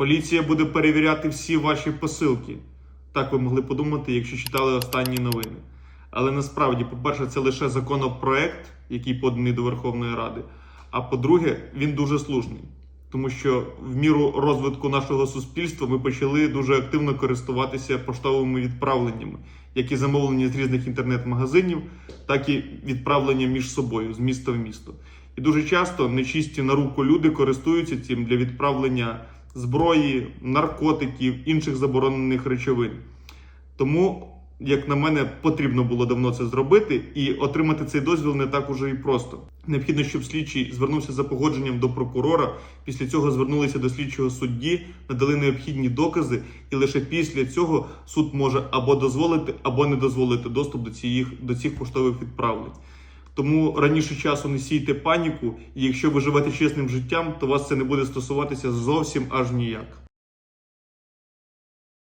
Поліція буде перевіряти всі ваші посилки. Так ви могли подумати, якщо читали останні новини. Але насправді, по-перше, це лише законопроект, який поданий до Верховної Ради. А по-друге, він дуже слушний. Тому що в міру розвитку нашого суспільства ми почали дуже активно користуватися поштовими відправленнями, як і замовлення з різних інтернет-магазинів, так і відправлення між собою з міста в місто. І дуже часто нечисті на руку люди користуються цим для відправлення зброї, наркотиків, інших заборонених речовин. Тому, як на мене, потрібно було давно це зробити, і отримати цей дозвіл не так уже і просто. Необхідно, щоб слідчий звернувся за погодженням до прокурора. Після цього звернулися до слідчого судді, надали необхідні докази, і лише після цього суд може або дозволити, або не дозволити доступ до цих, до цих поштових відправлень. Тому раніше часу не сійте паніку, і якщо ви живете чесним життям, то вас це не буде стосуватися зовсім аж ніяк.